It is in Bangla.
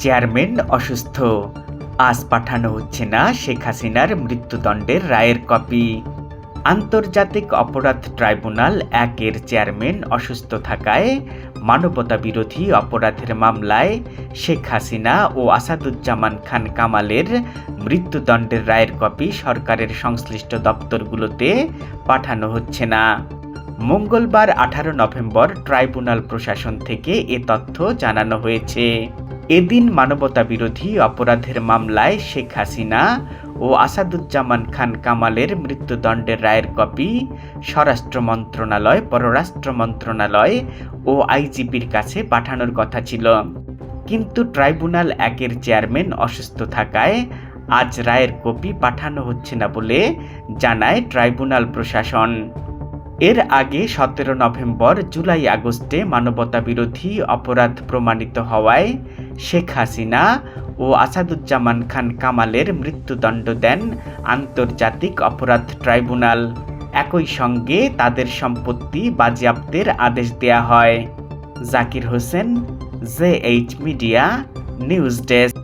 চেয়ারম্যান অসুস্থ। আজ পাঠানো হচ্ছে না শেখ হাসিনার মৃত্যুদণ্ডের রায়ের কপি। আন্তর্জাতিক অপরাধ ট্রাইব্যুনাল একের চেয়ারম্যান অসুস্থ থাকায় মানবতা বিরোধী অপরাধের মামলায় শেখ হাসিনা ও আসাদুজ্জামান খান কামালের মৃত্যুদণ্ডের রায়ের কপি সরকারের সংশ্লিষ্ট দপ্তরগুলোতে পাঠানো হচ্ছে না। মঙ্গলবার আঠারো নভেম্বর ট্রাইব্যুনাল প্রশাসন থেকে এ তথ্য জানানো হয়েছে। এদিন মানবতা বিরোধী অপরাধের মামলায় শেখ হাসিনা ও আসাদুজ্জামান খান কামালের মৃত্যুদণ্ডের রায়ের কপি স্বরাষ্ট্র মন্ত্রণালয়, পররাষ্ট্র মন্ত্রণালয় ও আইজিপির কাছে পাঠানোর কথা ছিল। কিন্তু ট্রাইব্যুনাল একের চেয়ারম্যান অসুস্থ থাকায় আজ রায়ের কপি পাঠানো হচ্ছে না বলে জানায় ট্রাইব্যুনাল প্রশাসন। এর আগে সতেরো নভেম্বর জুলাই আগস্টে মানবতা বিরোধী অপরাধ প্রমাণিত হওয়ায় শেখ হাসিনা ও আসাদুজ্জামান খান কামালের মৃত্যুদণ্ড দেন আন্তর্জাতিক অপরাধ ট্রাইব্যুনাল। একই সঙ্গে তাদের সম্পত্তি বাজেয়াপ্তের আদেশ দেয়া হয়। Zakir Hossain, J H media, news desk.